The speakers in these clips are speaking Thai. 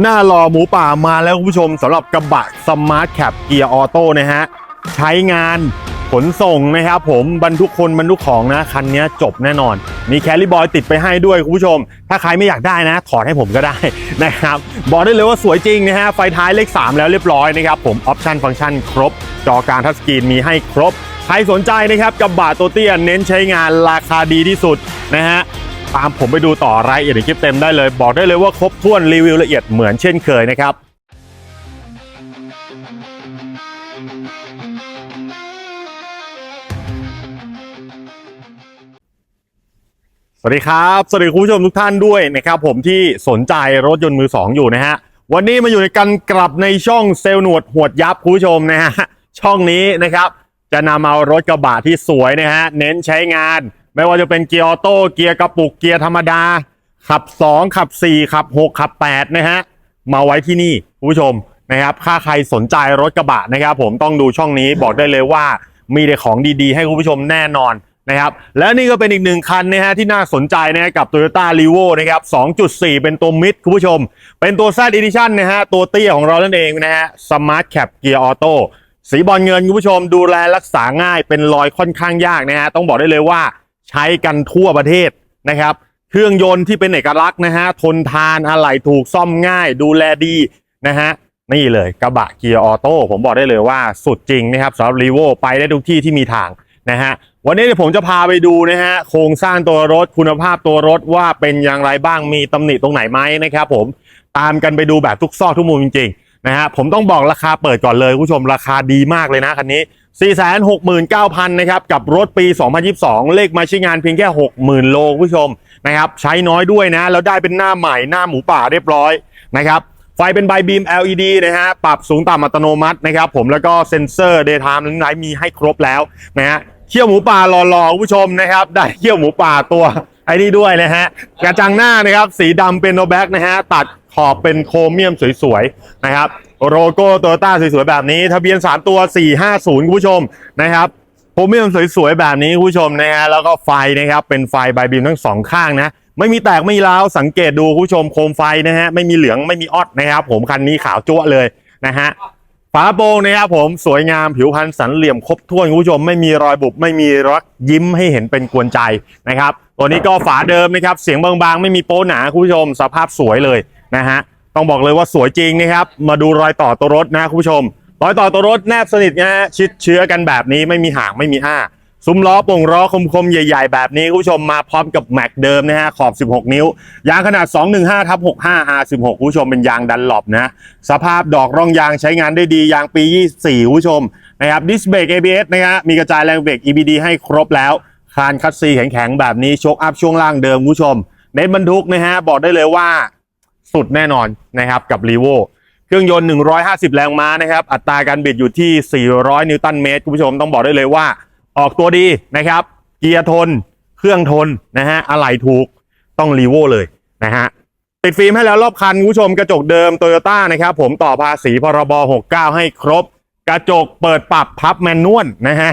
หน้ารอหมูป่ามาแล้วคุณผู้ชมสำหรับกระบะสมาร์ทแคปเกียร์ออโต้นะฮะ ใช้งานขนส่งนะครับผมบรรทุกคนบรรทุกของนะ คันนี้จบแน่นอน มีแคลิบอยติดไปให้ด้วยคุณผู้ชม ถ้าใครไม่อยากได้นะ ถอดให้ผมก็ได้นะครับ บอกได้เลยว่าสวยจริงนะฮะ ไฟท้ายเลข 3 แล้วเรียบร้อยนะครับผมออปชันฟังก์ชันครบ จอการทัชสกรีนมีให้ครบ ใครสนใจนะครับกับบะตัวเตี้ยเน้นใช้งานราคาดีที่สุดนะฮะ ตามผมไปดูต่อรายละเอียดในคลิปเต็มได้เลย บอกได้เลยว่าครบถ้วนรีวิวละเอียดเหมือนเช่นเคยนะครับสวัสดีครับ สวัสดีคุณผู้ชมทุกท่านด้วยนะครับผมที่สนใจรถยนต์มือสองอยู่นะฮะ วันนี้มาอยู่ในกันกลับในช่องเซลหนวดหวดยับคุณผู้ชมนะฮะ ช่องนี้นะครับ จะนำเอารถกระบะที่สวยนะฮะ เน้นใช้งาน ไม่ว่าจะเป็นเกียร์ออโต้เกียร์กระปุกเกียร์ธรรมดา ขับ 2 ขับ 4 ขับ 6 ขับ 8 นะฮะ มาไว้ที่นี่คุณผู้ชมนะครับถ้าใครสนใจรถกระบะนะครับผมต้องดูช่องนี้บอกได้เลยว่ามีแต่ของดีๆ ให้คุณผู้ชมแน่นอนนะครับและนี่ก็เป็นอีกหนึ่งคันนะฮะที่น่าสนใจนะฮะกับ Toyota r e v o นะครับ 2.4 เป็นตัวมิดคุณผู้ชม เป็นตัว Z Edition นะฮะตัวเตี้ยของเรานั่นเองนะฮะ Smart Cap Gear Auto สีบอลเงินคุณผู้ชมดูแลรักษาง่ายเป็นรอยค่อนข้างยากนะฮะต้องบอกได้เลยว่า ใช้กันทั่วประเทศนะครับ เครื่องยนต์ที่เป็นเอกลักษณ์นะฮะทนทานอะไหล่ถูกซ่อมง่าย ดูแลดีนะฮะนี่เลยกระบะเกียร์ออโต้ผมบอกได้เลยว่าสุดจริงนะครับสำหรับรีโวไปได้ทุกที่ที่มีทางนะฮะวันนี้เดี๋ยวผมจะพาไปดูนะฮะโครงสร้างตัวรถคุณภาพตัวรถว่าเป็นอย่างไรบ้างมีตำหนิตรงไหนไหมนะครับผมตามกันไปดูแบบทุกซอกทุกมุมจริงๆนะฮะผมต้องบอกราคาเปิดก่อนเลยคุณผู้ชมราคาดีมากเลยนะคันนี้ 469,000นะครับกับรถปี 2022 เลขมาใช้งานเพียงแค่ 60,000 โลคุณผู้ชมนะครับใช้น้อยด้วยนะ แล้วได้เป็นหน้าใหม่หน้าหมูป่าเรียบร้อยนะครับไฟเป็นไบบีม LED นะฮะปรับสูงต่ำอัตโนมัตินะครับผมแล้วก็เซ็นเซอร์ Daytime ลิงไลท์มีให้ครบแล้วนะฮะเขี้ยวหมูป่าหล่อๆคุณผู้ชมนะครับได้เขี้ยวหมูป่าตัวไอ้นี่ด้วยนะฮะกระจังหน้านะครับสีดำเป็นโนแบ็กนะฮะตัดขอบเป็นโครเมียมสวยๆนะครับ โลโก้โตโยต้าสวยๆแบบนี้ ทะเบียน 3 ตัว 450 คุณผู้ชมนะครับโพรเมียมสวยๆแบบนี้คุณผู้ชมนะฮะแล้วก็ไฟนะครับเป็นไฟใบบีมทั้งสองข้างนะไม่มีแตกไม่มีร้าวสังเกตดูคุณผู้ชมโคมไฟนะฮะไม่มีเหลืองไม่มีออดนะครับผมคันนี้ขาวจั๊วเลยนะฮะฝาโปร่งนะครับผมสวยงามผิวพรรณสันเหลี่ยมครบถ้วนคุณผู้ชมไม่มีรอยบุบไม่มีรักยิ้มให้เห็นเป็นกวนใจนะครับตัวนี้ก็ฝาเดิมนะครับเสียงบางๆ ไม่มีโป้หนาคุณผู้ชมสภาพสวยเลยนะฮะ ต้องบอกเลยว่าสวยจริงนะครับ มาดูรอยต่อตัวรถนะคุณผู้ชม รอยต่อตัวรถแนบสนิทนะฮะชิดเชื้อกันแบบนี้ไม่มีห่างไม่มีอ้าซุ้มล้อป่งล้อคมๆ ใหญ่ ๆ แบบนี้คุณผู้ชมมาพร้อมกับแม็กเดิมนะฮะขอบ 16 นิ้ว ยางขนาด 215ทับ65 R16 คุณผู้ชมเป็นยางดันหลบนะ สภาพดอกร่องยางใช้งานได้ดียางปี 24คุณผู้ชมนะครับดิสเบรก ABS นะฮะมีกระจายแรงเบรก EBD ให้ครบแล้ว คานคัสซีแข็งๆ แบบนี้โชคอัพช่วงล่างเดิมคุณผู้ชมเน้นบรรทุกนะฮะบอกได้เลยว่า สุดแน่นอนนะครับกับ r ีโวเครื่องยนต์ 150 แรงม้านะครับ อัตราการบิดอยู่ที่ 400 นิวตันเมตรคุณผู้ชมต้องบอกได้เลยว่า ออกตัวดีนะครับ เกียร์ทน เครื่องทนนะฮะอะไหล่ถูกต้องรีโวเลยนะฮะติดฟิล์มให้แล้วรอบคันคุณผู้ชมกระจกเดิมโตโยต้านะครับผมต่อภาษีพรบ 69 ให้ครบ กระจกเปิดปรับพับแมนนวลนะฮะ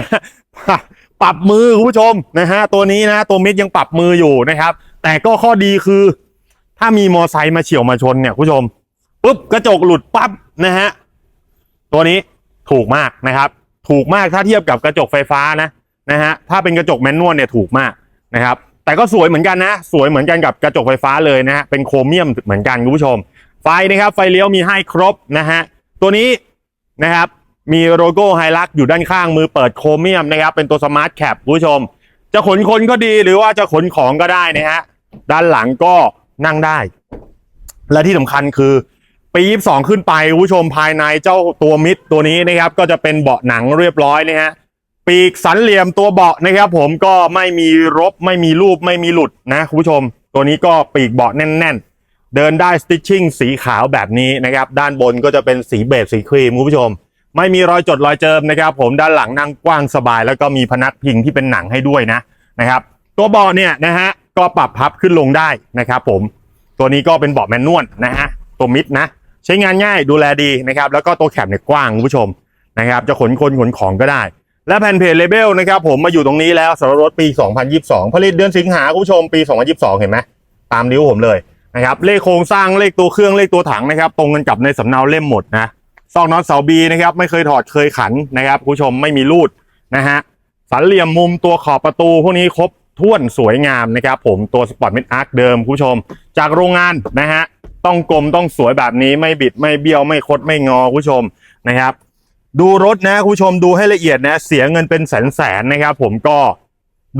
ปรับมือคุณผู้ชมนะฮะตัวนี้นะตัวมิดยังปรับมืออยู่นะครับ แต่ก็ข้อดีคือ ถ้ามีมอไซค์มาเฉี่ยวมาชนเนี่ยคุณผู้ชมปุ๊บกระจกหลุดปั๊บนะฮะตัวนี้ถูกมากนะครับ ถูกมากถ้าเทียบกับกระจกไฟฟ้านะนะฮะถ้าเป็นกระจกแมนนวลเนี่ยถูกมากนะครับ แต่ก็สวยเหมือนกันนะ สวยเหมือนกันกับกระจกไฟฟ้าเลยนะฮะเป็นโครเมียมเหมือนกันคุณผู้ชม ไฟนะครับ ไฟเลี้ยวมีให้ครบนะฮะตัวนี้นะครับมีโลโก้ไฮลักอยู่ด้านข้างมือเปิดโครเมียมนะครับ เป็นตัวสมาร์ทแคปคุณผู้ชม จะขนคนก็ดีหรือว่าจะขนของก็ได้นะฮะด้านหลังก็ นั่งได้ และที่สำคัญคือปี22ขึ้นไปคุณผู้ชมภายในเจ้าตัวมิดตัวนี้นะครับ ก็จะเป็นเบาะหนังเรียบร้อยนะฮะปีกสันเหลี่ยมตัวเบาะนะครับ ผมก็ไม่มีรบไม่มีรูปไม่มีหลุดนะคุณผู้ชม ตัวนี้ก็ปีกเบาะแน่น ๆ เดินได้สติชชิ่งสีขาวแบบนี้นะครับ ด้านบนก็จะเป็นสีเบจสีครีมคุณผู้ชม ไม่มีรอยจดรอยเจิมนะครับ ผมด้านหลังนั่งกว้างสบาย แล้วก็มีพนักพิงที่เป็นหนังให้ด้วยนะนะครับ ตัวเบาะเนี่ยนะฮะ ก็ปรับพับขึ้นลงได้นะครับผมตัวนี้ก็เป็นเบาะแมนนวลนะฮะตัวมิดนะ ใช้งานง่ายดูแลดีนะครับ แล้วก็ตัวแคปเนี่ยกว้างคุณผู้ชมนะครับ จะขนคนขนของก็ได้ และแผ่นเพจเลเบลนะครับผมมาอยู่ตรงนี้แล้วสำหรับรถปี 2022 ผลิตเดือนสิงหาคุณผู้ชมปี 2022 เห็นไหมตามนิ้วผมเลยนะครับเลขโครงสร้างเลขตัวเครื่องเลขตัวถังนะครับ ตรงกันกับในสำเนาเล่มหมดนะซอกน็อตเสาบีนะครับไม่เคยถอดเคยขันนะครับคุณผู้ชมไม่มีรูดนะฮะสันเหลี่ยมมุมตัวขอบประตูพวกนี้ครบ ถ้วนสวยงามนะครับผมตัวสปอร์ตเมนอาร์คเดิมคุณผู้ชม จากโรงงานนะฮะต้องกลมต้องสวยแบบนี้ไม่บิดไม่เบี้ยวไม่คดไม่งอคุณผู้ชมนะครับ ดูรถนะคุณผู้ชมดูให้ละเอียดนะเสียเงินเป็นแสนแสนนะครับผมก็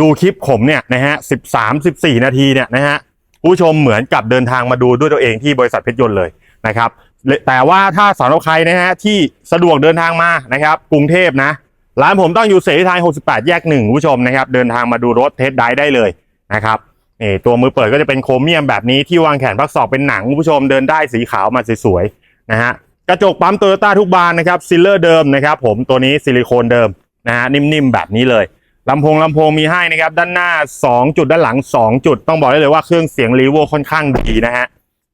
ดูคลิปผมเนี่ยนะฮะสิบสามสิบสี่นาทีเนี่ยนะฮะคุณผู้ชมเหมือนกับเดินทางมาดูด้วยตัวเองที่บริษัทเพชรยนต์เลยนะครับและแต่ว่าถ้าสำหรับใครนะฮะที่สะดวกเดินทางมานะครับ กรุงเทพนะ ร้านผมต้องอยู่เสรีไทย68 แยกหนึ่งผู้ชมนะครับ เดินทางมาดูรถเทสได้ได้เลยนะครับนี่ตัวมือเปิดก็จะเป็นโครเมียมแบบนี้ที่วางแขนพักศอกเป็นหนังผู้ชมเดินได้สีขาวมาสวยๆนะฮะกระจกปั๊มโตโยต้าทุกบานนะครับซิลเลอร์เดิมนะครับ ผมตัวนี้ซิลิโคนเดิมนะฮะนิ่มๆแบบนี้เลยลำโพงลำโพงมีให้นะครับ ด้านหน้า 2 จุดด้านหลัง 2 จุด ต้องบอกได้เลยว่าเครื่องเสียงรีโวค่อนข้างดีนะฮะ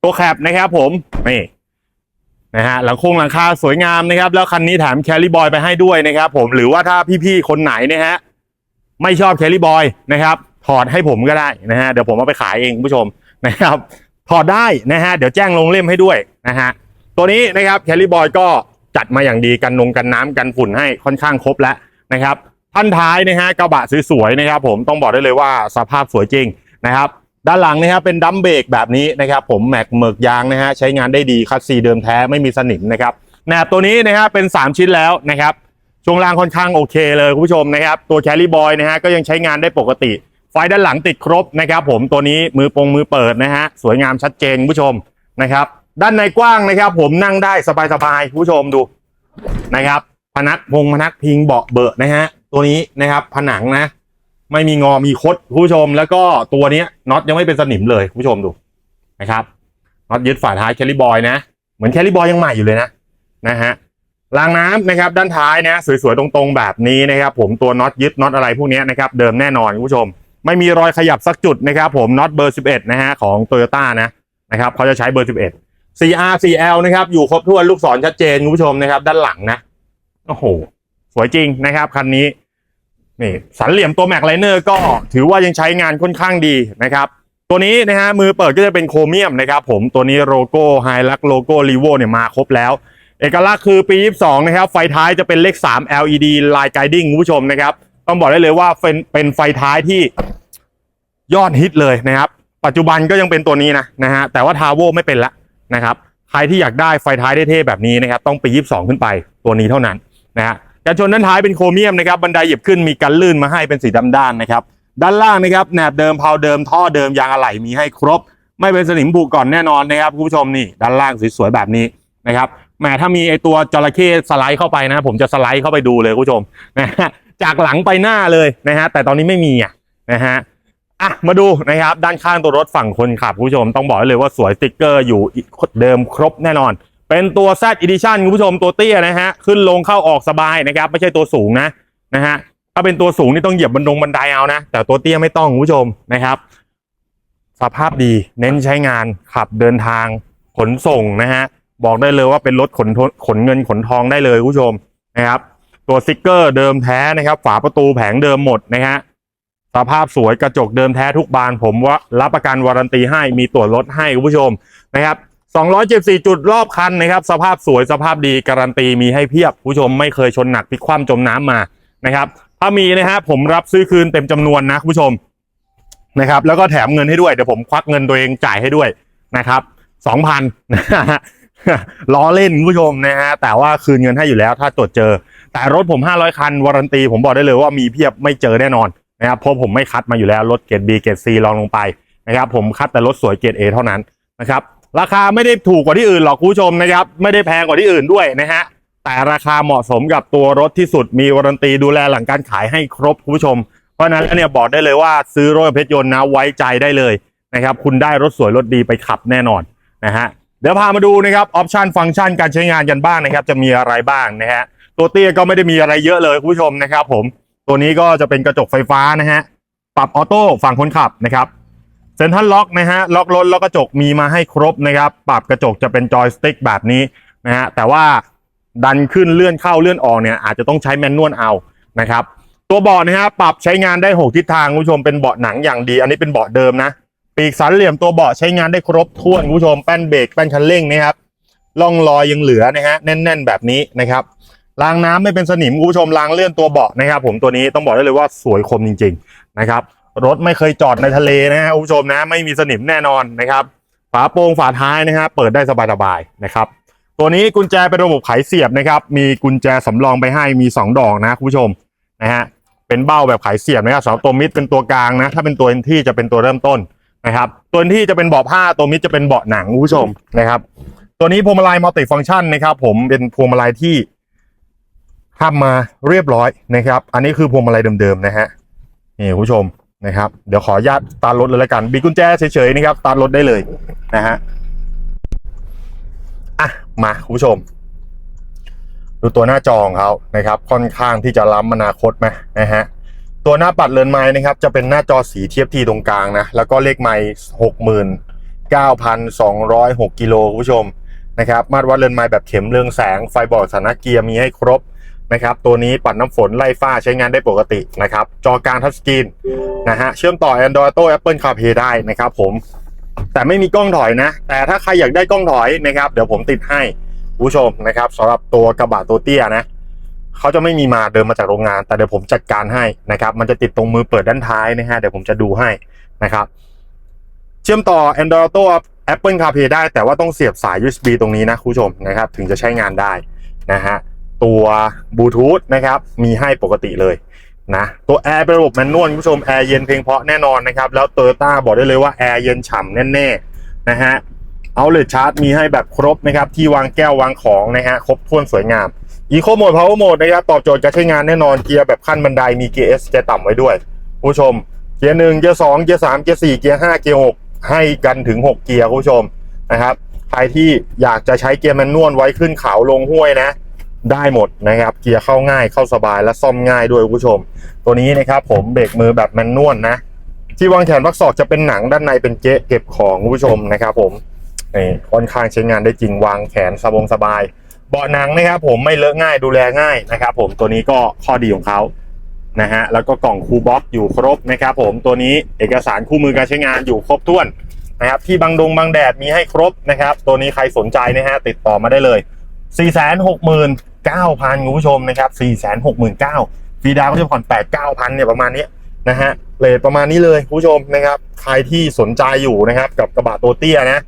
ตัวแคปนะครับผมนี่ นะฮะหลังโครงหลังคาสวยงามนะครับ แล้วคันนี้แถมแคลรี่บอยไปให้ด้วยนะครับผมหรือว่าถ้าพี่ๆคนไหนนะฮะไม่ชอบแคลรี่บอยนะครับ ถอดให้ผมก็ได้นะฮะเดี๋ยวผมเอาไปขายเองคุณผู้ชมนะครับ ถอดได้นะฮะเดี๋ยวแจ้งลงเล่มให้ด้วยนะฮะตัวนี้นะครับแคลรี่บอยก็จัดมาอย่างดีกันนงกันน้ำกันฝุ่นให้ค่อนข้างครบแล้วนะครับท่านท้ายนะฮะกระบะสวยๆนะครับ ผมต้องบอกได้เลยว่าสภาพสวยจริงนะครับ ด้านหลังนะครับเป็นดัมเบรกแบบนี้นะครับ ผมแม็กเมิกยางนะฮะใช้งานได้ดีคัสซีเดิมแท้ไม่มีสนิมนะครับแหนบตัวนี้นะฮะเป็น 3 ชิ้นแล้วนะครับช่วงล่างค่อนข้างโอเคเลยคุณผู้ชมนะครับ ตัวแคลรี่บอยนะฮะก็ยังใช้งานได้ปกติ ไฟด้านหลังติดครบนะครับ ผมตัวนี้มือปงมือเปิดนะฮะสวยงามชัดเจนคุณผู้ชมนะครับ ด้านในกว้างนะครับ ผมนั่งได้สบายๆคุณผู้ชมดูนะครับพนักพงพนักพิงเบาะเบอะนะฮะตัวนี้นะครับผนังนะ ไม่มีงอมีคดคุณผู้ชมแล้วก็ตัวเนี้ยน็อตยังไม่เป็นสนิมเลยคุณผู้ชมดูนะครับน็อตยึดฝาท้ายแคลริบอยนะ เหมือนแคลริบอยยังใหม่อยู่เลยนะนะฮะรางน้ำนะครับด้านท้ายนะสวยๆตรงๆแบบนี้นะครับ ผมตัวน็อตยึดน็อตอะไรพวกนี้นะครับเดิมแน่นอนคุณผู้ชม ไม่มีรอยขยับสักจุดนะครับผมน็อตเบอร์ 11 นะฮะของโตโยต้านะนะครับเขาจะใช้เบอร์ 11 4R 4L นะครับอยู่ครบถ้วนลูกศรชัดเจนคุณผู้ชมนะครับด้านหลังนะโอ้โหสวยจริงนะครับคันนี้ นี่สันเหลี่ยมตัวแม็กไลเนอร์ก็ถือว่ายังใช้งานค่อนข้างดีนะครับ ตัวนี้นะฮะมือเปิดก็จะเป็นโครเมียมนะครับผมตัวนี้โลโก้ไฮลักโลโก้รีโวเนี่ยมาครบแล้ว เอกลักษณ์คือปี 22 นะครับ ไฟท้ายจะเป็นเลข 3 LED Line Guiding คุณผู้ชมนะครับ ต้องบอกได้เลยว่าเป็นเป็นไฟท้ายที่ยอดฮิตเลยนะครับ ปัจจุบันก็ยังเป็นตัวนี้นะนะฮะแต่ว่าทาโวไม่เป็นละนะครับใครที่อยากได้ไฟท้ายเท่ๆแบบนี้นะครับ ต้องปี 22 ขึ้นไปตัวนี้เท่านั้นนะฮะ กันชนด้านท้ายเป็นโครเมียมนะครับบันไดเหยียบขึ้นมีกันลื่นมาให้เป็นสีดำด้านนะครับด้านล่างนะครับแหนบเดิมเพาเดิมท่อเดิมยางอะไหล่มีให้ครบ ไม่เป็นสนิมบุก่อนแน่นอนนะครับคุณผู้ชมนี่ด้านล่างสวยๆแบบนี้นะครับแหมถ้ามีไอตัวจระเข้สไลด์เข้าไปนะ ผมจะสไลด์เข้าไปดูเลยคุณผู้ชมนะฮะจากหลังไปหน้าเลยนะฮะแต่ตอนนี้ไม่มีอะนะฮะอะมาดูนะครับด้านข้างตัวรถฝั่งคนขับคุณผู้ชมต้องบอกเลยว่าสวยสติ๊กเกอร์อยู่เดิมครบแน่นอน เป็นตัว Z Edition คุณผู้ชมตัวเตี้ยนะฮะ ขึ้นลงเข้าออกสบายนะครับ ไม่ใช่ตัวสูงนะนะฮะถ้าเป็นตัวสูงนี่ต้องเหยียบบันดงบันไดเอานะ แต่ตัวเตี้ยไม่ต้องคุณผู้ชมนะครับ สภาพดีเน้นใช้งานขับเดินทางขนส่งนะฮะ บอกได้เลยว่าเป็นรถขนทขนเงินขนทองได้เลยคุณผู้ชมนะครับ ตัวสติกเกอร์เดิมแท้นะครับ ฝาประตูแผงเดิมหมดนะฮะสภาพสวยกระจกเดิมแท้ทุกบานผมว่ารับประกันวารันตีให้มีตรวจรถให้คุณผู้ชมนะครับ 274 จุดรอบคันนะครับ สภาพสวยสภาพดีการันตีมีให้เพียบ ผู้ชมไม่เคยชนหนักพลิกคว่ำจมน้ำมานะครับ ถ้ามีนะฮะผมรับซื้อคืนเต็มจำนวนนะผู้ชมนะครับ แล้วก็แถมเงินให้ด้วย เดี๋ยวผมควักเงินตัวเองจ่ายให้ด้วยนะครับ2,000นล้อเล่นผู้ชมนะฮะแต่ว่าคืนเงินให้อยู่แล้วถ้าตรวจเจอ แต่รถผม 500 คัน วารันตี ผมบอกได้เลยว่ามีเพียบไม่เจอแน่นอนนะครับเพราะผมไม่คัดมาอยู่แล้วรถเกรด B เกรด C ลองลงไปนะครับผมคัดแต่รถสวยเกรด A เท่านั้นนะครับ ราคาไม่ได้ถูกกว่าที่อื่นหรอกคุณผู้ชมนะครับ ไม่ได้แพงกว่าที่อื่นด้วยนะฮะ แต่ราคาเหมาะสมกับตัวรถที่สุดมีวารันตีดูแลหลังการขายให้ครบคุณผู้ชม เพราะฉะนั้นเนี่ยบอกได้เลยว่าซื้อรถเพชรยนต์นะไว้ใจได้เลยนะครับ คุณได้รถสวยรถดีไปขับแน่นอนนะฮะเดี๋ยวพามาดูนะครับออปชันฟังก์ชันการใช้งานกันบ้างนะครับ จะมีอะไรบ้างนะฮะตัวเตี้ยก็ไม่ได้มีอะไรเยอะเลยคุณผู้ชมนะครับ ผมตัวนี้ก็จะเป็นกระจกไฟฟ้านะฮะปรับออโต้ฝั่งคนขับนะครับ เซ็นทรัลล็อกนะฮะล็อกรถล้วกกระจกมีมาให้ครบนะครับปรับกระจกจะเป็นจอยสติ๊กแบบนี้นะฮะแต่ว่าดันขึ้นเลื่อนเข้าเลื่อนออกเนี่ยอาจจะต้องใช้แมนนวลเอานะครับตัวเบาะนะฮะปรับใช้งานได้6ทิศทางคุณผู้ชมเป็นเบาะหนังอย่างดี อันนี้เป็นเบาะเดิมนะปีกสันเหลี่ยมตัวเบาะใช้งานได้ครบถ้วนคุณผู้ชมแป้นเบรกแป้นคันเร่งนะครับล่องรอยยังเหลือนะฮะแน่น ๆ แบบนี้นะครับรางน้ำไม่เป็นสนิมคุณผู้ชมรางเลื่อนตัวเบาะนะครับ ผมตัวนี้ต้องบอกได้เลยว่าสวยคมจริง ๆ นะครับ รถไม่เคยจอดในทะเลนะฮะคุณผู้ชมนะ ไม่มีสนิมแน่นอนนะครับ ฝาโปร่งฝาท้ายนะฮะเปิดได้สบายๆนะครับ ตัวนี้กุญแจเป็นระบบไขเสียบนะครับ มีกุญแจสำรองไปให้มี 2 ดอกนะคุณผู้ชมนะฮะเป็นเบ้าแบบไขเสียบนะครับสำหรับตัวมิดเป็นตัวกลางนะ ถ้าเป็นตัวที่จะเป็นตัวเริ่มต้นนะครับ ตัวที่จะเป็นเบาะผ้าตัวมิดจะเป็นเบาะหนังคุณผู้ชมนะครับ ตัวนี้พวงมาลัยมัลติฟังก์ชันนะครับ ผมเป็นพวงมาลัยที่ทำมาเรียบร้อยนะครับ อันนี้คือพวงมาลัยเดิมๆนะฮะนี่คุณผู้ชม นะครับเดี๋ยวขออนุญาตตาร์ทรถเลยแล้วกันบีกุญแจเฉยๆนะครับตาร์ทรถได้เลยนะฮะอะมาคุณผู้ชม ดูตัวหน้าจอของเขานะครับ ค่อนข้างที่จะล้ำอนาคตไหมนะฮะตัวหน้าปัดเรือนไม้นะครับ จะเป็นหน้าจอสีเทียบทีตรงกลางนะแล้วก็เลขไม้หกหมื่นเก้าพันสองร้อยหกกิโลคุณผู้ชมนะครับ มาตรวัดเรือนไม้แบบเข็มเรืองแสงไฟบอกสถานะเกียร์มีให้ครบ นะครับตัวนี้ปัดน้ำฝนไล่ฝ้าใช้งานได้ปกตินะครับจอกลางทัชสกรีนนะฮะเชื่อมต่อ Android Auto Apple CarPlay ได้นะครับผมแต่ไม่มีกล้องถอยนะ แต่ถ้าใครอยากได้กล้องถอยนะครับเดี๋ยวผมติดให้คุณผู้ชมนะครับสำหรับตัวกระบะตัวเตี้ยนะเขาจะไม่มีมาเดินมาจากโรงงาน แต่เดี๋ยวผมจัดการให้นะครับ มันจะติดตรงมือเปิดด้านท้ายนะฮะเดี๋ยวผมจะดูให้นะครับ เชื่อมต่อ Android Auto Apple CarPlay ได้แต่ว่าต้องเสียบสาย USB ตรงนี้นะคุณผู้ชมนะครับ ถึงจะใช้งานได้นะฮะ ตัวบลูทูธนะครับ มีให้ปกติเลยนะตัวแอร์เป็นระบบแมนนวลคุณผู้ชมแอร์เย็นเพียงเพราะแน่นอนนะครับแล้วโตโยต้าบอกได้เลยว่าแอร์เย็นฉ่ำแน่ๆนะฮะเอาเลชาร์จมีให้แบบครบนะครับที่วางแก้ววางของนะฮะครบถ้วนสวยงามอีโคโหมดพาวเวอร์โหมดนะครับตอบโจทย์การใช้งานแน่นอนเกียร์แบบขั้นบันไดมีเกียร์เอสเกียร์ต่ำไว้ด้วยคุณผู้ชม เกียร์หนึ่งเกียร์สองเกียร์สามเกียร์สี่เกียร์ห้าเกียร์หกให้กันถึงหกเกียร์คุณผู้ชมนะครับใครที่อยากจะใช้เกียร์แมนนวลไว้ขึ้นเขาลงห้วยนะ ได้หมดนะครับ เกียร์เข้าง่ายเข้าสบายและซ่อมง่ายด้วยคุณผู้ชม ตัวนี้นะครับผมเบรกมือแบบแมนนวลนะ ที่วางแขนวักศอกจะเป็นหนังด้านในเป็นเกะเก็บของคุณผู้ชมนะครับ ผมนี่ค่อนข้างใช้งานได้จริงวางแขนสบงสบาย เบาะหนังนะครับผมไม่เลอะง่ายดูแลง่ายนะครับ ผมตัวนี้ก็ข้อดีของเขานะฮะแล้วก็กล่องคูลบ็อกอยู่ครบนะครับ ผมตัวนี้เอกสารคู่มือการใช้งานอยู่ครบถ้วนนะครับที่บังดงบังแดดมีให้ครบนะครับ ตัวนี้ใครสนใจนะฮะติดต่อมาได้เลย 4 6 9 0 0 0คุณผู้ชมนะครับ4 6 9 0 0 0ฟรีดาวก็จะผ่อน 8 9 0 0 0เนี่ยประมาณนี้นะฮะเลทประมาณนี้เลยคุณผู้ชมนะครับใครที่สนใจอยู่นะครับกับกระบะตัวเตี้ยนะ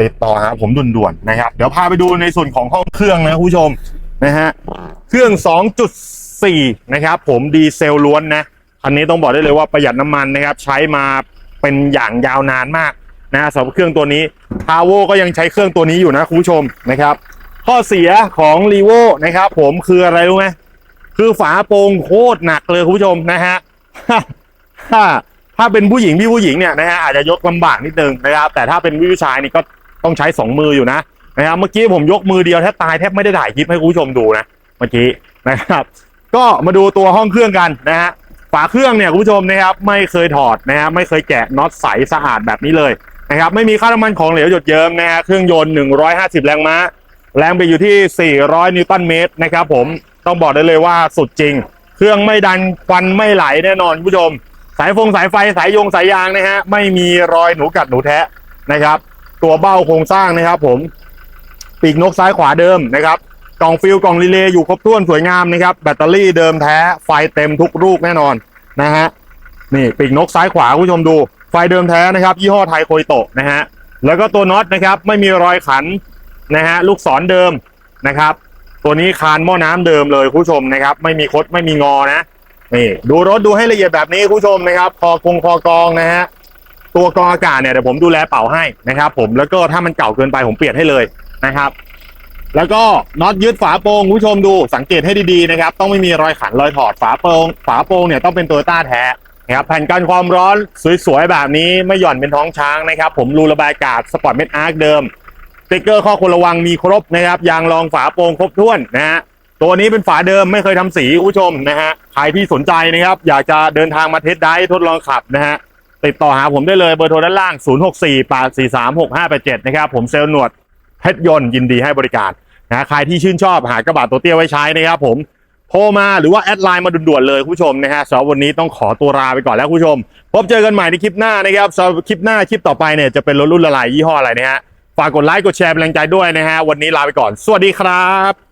ติดต่อหาผมด่วนๆนะครับ เดี๋ยวพาไปดูในส่วนของห้องเครื่องนะคุณผู้ชมนะฮะเครื่อง 2.4 นะครับผมดีเซลล้วนนะคันนี้ต้องบอกได้เลยว่าประหยัดน้ำมันนะครับใช้มาเป็นอย่างยาวนานมากนะสำหรับเครื่องตัวนี้ทาโวก็ยังใช้เครื่องตัวนี้อยู่นะคุณผู้ชมนะครับ ข้อเสียของรีโวนะครับผมคืออะไรรู้ไหมคือฝาโปร่งโคตรหนักเลยคุณผู้ชมนะฮะถ้าถ้าเป็นผู้หญิงพี่ผู้หญิงเนี่ยนะฮะอาจจะยกลำบากนิดนึงนะครับแต่ถ้าเป็นผู้ชายนี่ก็ต้องใช้สองมืออยู่นะนะครับเมื่อกี้ผมยกมือเดียวแทบตายแทบไม่ได้ถ่ายคลิปให้คุณผู้ชมดูนะเมื่อกี้นะครับ ก็มาดูตัวห้องเครื่องกันนะฮะฝาเครื่องเนี่ยคุณผู้ชมนะครับไม่เคยถอดนะฮะไม่เคยแกะน็อตใสสะอาดแบบนี้เลยนะครับไม่มีค่าน้ำมันของเหลวหยดเยิ้มนะฮะเครื่องยนต์ 150 แรงม้า แรงไปอยู่ที่ 400 นิวตันเมตรนะครับผมต้องบอกได้เลยว่าสุดจริง เครื่องไม่ดันควันไม่ไหลแน่นอนคุณผู้ชม สายฟงสายไฟสายยงสายยางนะฮะไม่มีรอยหนูกัดหนูแทะนะครับ ตัวเบ้าโครงสร้างนะครับ ผมปีกนกซ้ายขวาเดิมนะครับกล่องฟิลกล่องรีเลย์อยู่ครบถ้วนสวยงามนะครับ แบตเตอรี่เดิมแท้ไฟเต็มทุกลูกแน่นอนนะฮะนี่ปีกนกซ้ายขวาคุณผู้ชมดู ไฟเดิมแท้นะครับ ยี่ห้อไทยโคยโตะนะฮะแล้วก็ตัวน็อตนะครับ ไม่มีรอยขัน นะฮะลูกศรเดิมนะครับ ตัวนี้คานหม้อน้ำเดิมเลยคุณผู้ชมนะครับ ไม่มีคดไม่มีงอนะนี่ดูรถดูให้ละเอียดแบบนี้คุณผู้ชมนะครับคอกงคอกองนะฮะตัวกรองอากาศเนี่ยเดี๋ยวผมดูแลเป่าให้นะครับ ผมแล้วก็ถ้ามันเก่าเกินไปผมเปลี่ยนให้เลยนะครับ แล้วก็น็อตยึดฝาโปรงคุณผู้ชมดูสังเกตให้ดีๆนะครับ ต้องไม่มีรอยขันรอยถอดฝาโปรง ฝาโปรงเนี่ยต้องเป็นตัวต้าแท้นะครับแผ่นกันความร้อนสวยๆแบบนี้ไม่หย่อนเป็นท้องช้างนะครับ ผมรูระบายอากาศสปอร์ตเม็ดอาร์คเดิม สติกเกอร์ข้อควรระวังมีครบนะครับยางรองฝาโปร่งครบถ้วนนะฮะตัวนี้เป็นฝาเดิมไม่เคยทำสีผู้ชมนะฮะใครที่สนใจนะครับ อยากจะเดินทางมาเทสได้ทดลองขับนะฮะติดต่อหาผมได้เลยเบอร์โทรด้านล่าง 064 8 4 3 6 5 8 7 นะครับผมเซลล์หนวดเพชรยนต์ยินดีให้บริการนะใครที่ชื่นชอบหากระบะตัวเตี้ยไว้ใช้นะครับผมโทรมาหรือว่าแอดไลน์มาด่วนๆเลยผู้ชมนะฮะสำหรับวันนี้ต้องขอตัวลาไปก่อนแล้วผู้ชม พบเจอกันใหม่ในคลิปหน้านะครับสำหรับคลิปหน้าคลิปต่อไปเนี่ยจะเป็นรถรุ่นละลายยี่ห้ออะไรนะฮะ ฝากกดไลค์กดแชร์เป็นแรงใจด้วยนะฮะ วันนี้ลาไปก่อน สวัสดีครับ